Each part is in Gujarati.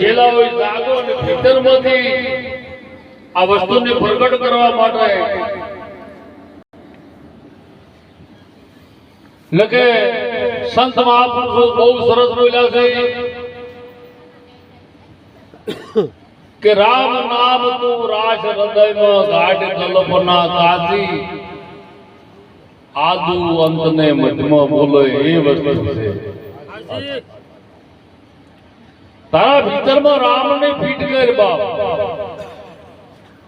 ઊંઘેલા હોય દાગો અને ભીતરમાંથી આ વસ્તુને પ્રગટ કરવા માટે લખે સંત મહાપુરુષો બહુ સરસ બોલ્યા છે કે રામ નામ તું રાશ હૃદયમાં ગાઢ કલ્પના કાજી આદુ અંતને મધમાં બોલો એ વસ્તુ છે. તારા ભીતરમાં રામને ફીટ કર બાપ.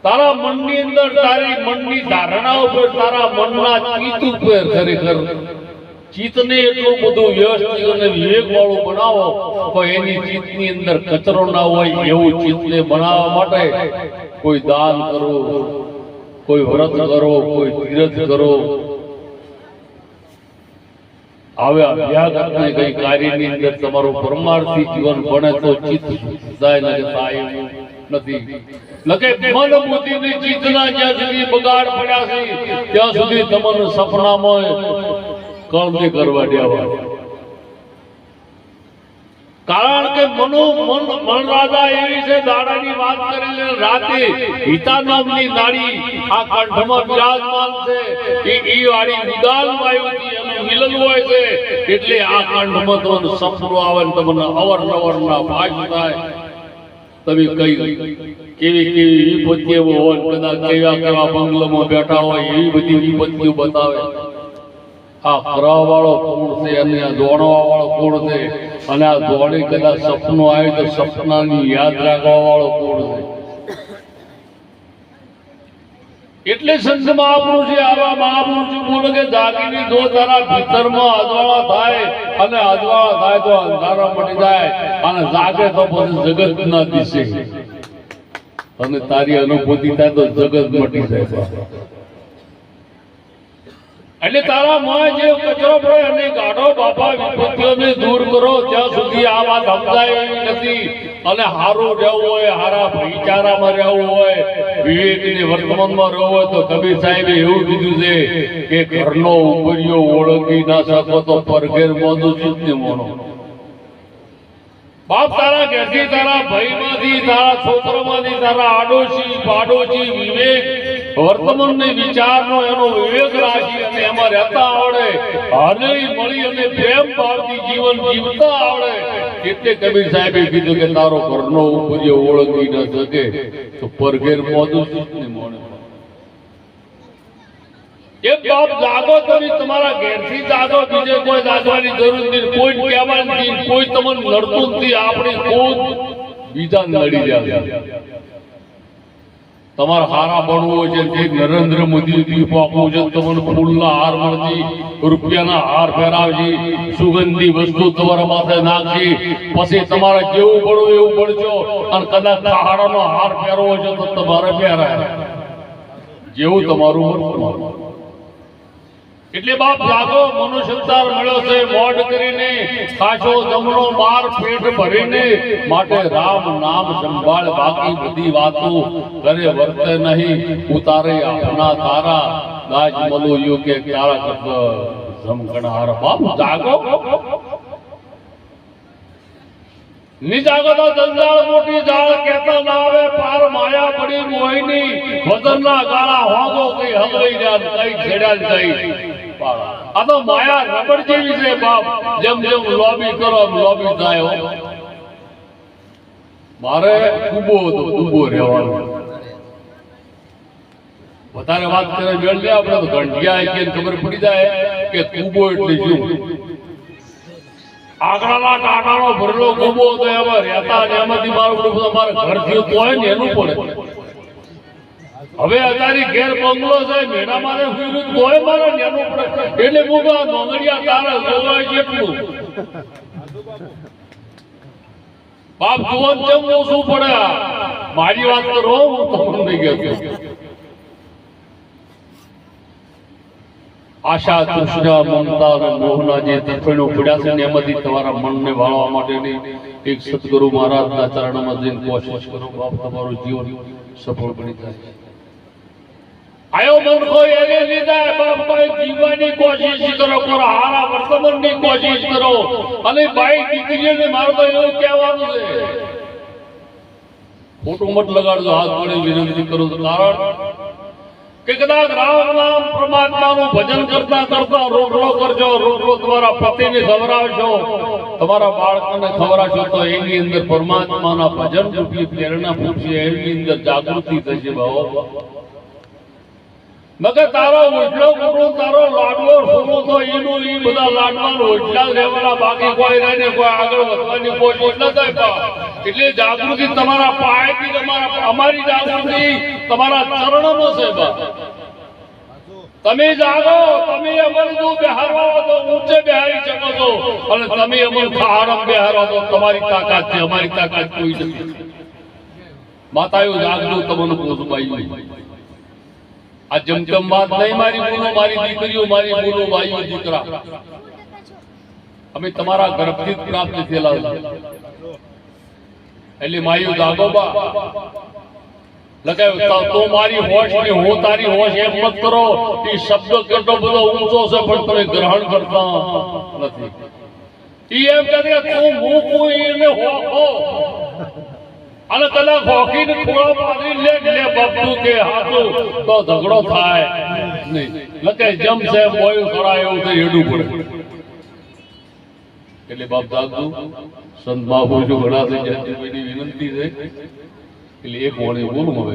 તારા મનની અંદર તારી મનની ધારણા ઉપર, તારા મનના ચિત્ત ઉપર ખરેખર ચિત્તને એટલું બધું વ્યવસ્થિત અને વિવેક વાળું બનાવો, તો એની ચિત્તની અંદર કચરો ના હોય એવું ચિત્તને બનાવવા માટે કોઈ દાન કરો, કોઈ વ્રત કરો, કોઈ તીરથ કરો કારણ કે મનો મન મનરાજા એવી છે, દાડાની વાત કરીને રાતે હિતા નામની નાડી આ કંઠમાં બિરાજમાન છે. એ વાળી ઉદાલ એનું મિલન હોય છે, એટલે આ કાંડ તમને સપનું આવે ને તમને અવરનવર ના ભાગ થાય. તમે કઈ કેવી કેવી વિપત્તિઓ હોય, કદાચ કેવા કેવા બંગલોમાં બેઠા હોય, એવી બધી વિપત્તિઓ બતાવે. આ ફરવા વાળો કોણ છે? અને આ દોડવા વાળો કોણ છે? અને આ દોડી કદાચ સપનું આવે તો સપનાની યાદ રાખવા વાળો કોણ છે? એટલે સંત મહાપુરુષે આવા મહાપુરુષ બોલે કે, જાગીની જો તારા ભીતરમાં અજવાળા થાય અને અજવાળા થાય તો અંધારા મટી જાય અને જાગે તો પછી જગત ના દિશે. અને તારી અનુભૂતિ થાય તો જગત મટી જાય. એટલે તારા માં જે કચરો પડે અને ગાઢો બાપા, વિપત્તિઓને દૂર કરો. ત્યાં સુધી આ વાત સમજાય નથી. અને હારું રહેવું હોય, હારા ભાઈચારામાં રહેવું હોય, વિવેકની વર્તમાનમાં રહેવું હોય, તો કબીર સાહેબે એવું કીધું છે કે ઘરનો ઉપરીઓ ઓળખી ના શકો તો પરઘેર મોદું જ ને મોનો? બાપ તારા ઘેરથી તારા ભાઈમાંથી, તારા છોકરોમાંથી, તારા આડોશી, પાડોશી વિવેક વર્તમાનની વિચારનો એનો વિવેક રાખી અને એમાં રહેતા આવડે. હરળી મળી અને પ્રેમ ભાવથી જીવન જીવતા આવડે. એટલે કબીર સાહેબે કીધું કે તારો ઘરનો ઉપજે ઓળખી ન શકે. તો પરઘેર મોદું ને મોણે એક બાપ જાગો તો તમારા ઘેરથી જાગો, બીજે કોઈ જાગવાની જરૂર નથી કોઈ કહેવાની કોઈ તમને નડતું નથી, આપણે ખુદ બીજા નડી જાય તમારે હારા બનવું છે જે નરેન્દ્ર મોદી દીપ આપવું છે, તમને ફૂલના હાર મળશે, રૂપિયાના હાર ફેરાવજી સુગંધી વસ્તુ તમારા માથે નાખશે, પછી તમારે જેવું બનવું એવું બનજો, અને કદાચ હારાનો હાર પહેરવો છે તો તમારે પહેરાય જેવું તમારું વર્તમાન એટલે બાપ જાગો, મનુષ્યતાર મળ્યો છે, મોઢ કરીને ખાશો જમણો બાર પેટ ભરીને. માટે રામ નામ સંભાળ બાકી બધી વાતો કરે વર્તે નહીં. ઉતારે આપના તારા. દાજ મલો યુ કે તારા કપ જમકણાર બાપ જાગો. નિજાગતો જંજાળ મોટી જાળ કેતા ના પાર માયા પડી મોહિની વજનના ગાળા હોગો કઈ હલવાઈ જાય કઈ છેડા જાય. તો મારે વધારે વાત કરે મેળ આપણે તો આઈ ખબર પડી જાય કે કુબો એટલે શું? આગળના ટાટાનો ભરેલો કુબો હતો એમાં રહેતા એમાંથી મારું બધું અમારે ઘરથી તો હોય ને એનું પડે. હવે અતારી ઘેર બંગલો છે મેના મારે હુઈરું કોઈ મારે નેનો પડે. એટલે મુગા નોંગડિયા તારા જોવાય જેટલું બાપ જુવાન કેમ ઓછું પડે મારી વાત કરો હું તમને નહીં કહેતો. આશા તૃષ્ણા મમતા અને મોહના જે તત્વનો પડ્યા છે ને એમાંથી તમારા મનને વાળવા માટેની એક સદગુરુ મહારાજના ચરણમાં જઈને કોશિશ કરો. બાપ, તમારું જીવન સફળ બની જાય આયો કોઈ એને લીધા, બાપ જીવવાની કોશિશ કરો કરો, હારા વર્તમાનની કોશિશ કરો. અને ભાઈ દીકરીઓને મારો તો એવું કહેવાનું છે. ખોટું મત લગાડજો, હાથ જોડી વિનંતી કરું કારણ કે કદાચ રામ નામ પરમાત્માનું ભજન કરતા કરતા રોટલો કરજો, રોટલો તમારા પતિને ખવડાવશો. તમારા બાળકોને ખવડાવશો તો એની અંદર પરમાત્માના ભજન રૂપી પ્રેરણા પૂછીએ એની અંદર જાગૃતિ થશે ભાવ મગર તારો ઓટલો કપડો તારો લાડવો સોનો તો એનું ઈ બધા લાડવાનો ઓટલા રહેવાના બાકી કોઈ રહે ને કોઈ આગળ વધવાની કોઈ ઓટલા થાય પા એટલે જાગૃતિ તમારા પાયથી તમારા અમારી જાગૃતિ તમારા ચરણોમાં છે બા તમે જાગો, તમે અમર જો બિહારો તો ઊંચે બિહારી શકો છો અને તમે અમર ખારમ બિહારો તો તમારી તાકાત છે, અમારી તાકાત કોઈ નથી. માતાઓ, જાગજો, તમને પોસબાઈ આ જમજમ વાત નહીં મારી બોલો મારી દીકરીઓ મારી બોલો ભાઈઓ દીકરા. અમે તમારા ગર્ભથી જ પ્રાપ્ત થયેલા એટલે માયુ જાગો બા લગાવ્યો તો- મારી હોશ ને હું તારી હોશ એમ મત કરો. એ શબ્દ કેટલો બધો ઊંચો છે પણ તમે ગ્રહણ કરતા નથી. એમ કહે કે તું હું કોઈ એને હોખો અને કદાચ ને થોડો પાડી લે લે બાપુ કે હાથું તો ઝઘડો થાય નહીં. લકે જમ છે, બોયું કરાય એવું તો હેડું પડે. એટલે બાપ દાદુ, સંત મહાપુરુષો ઘણા થઈ જાય એની વિનંતી છે, એટલે એક વાણી બોલું હવે.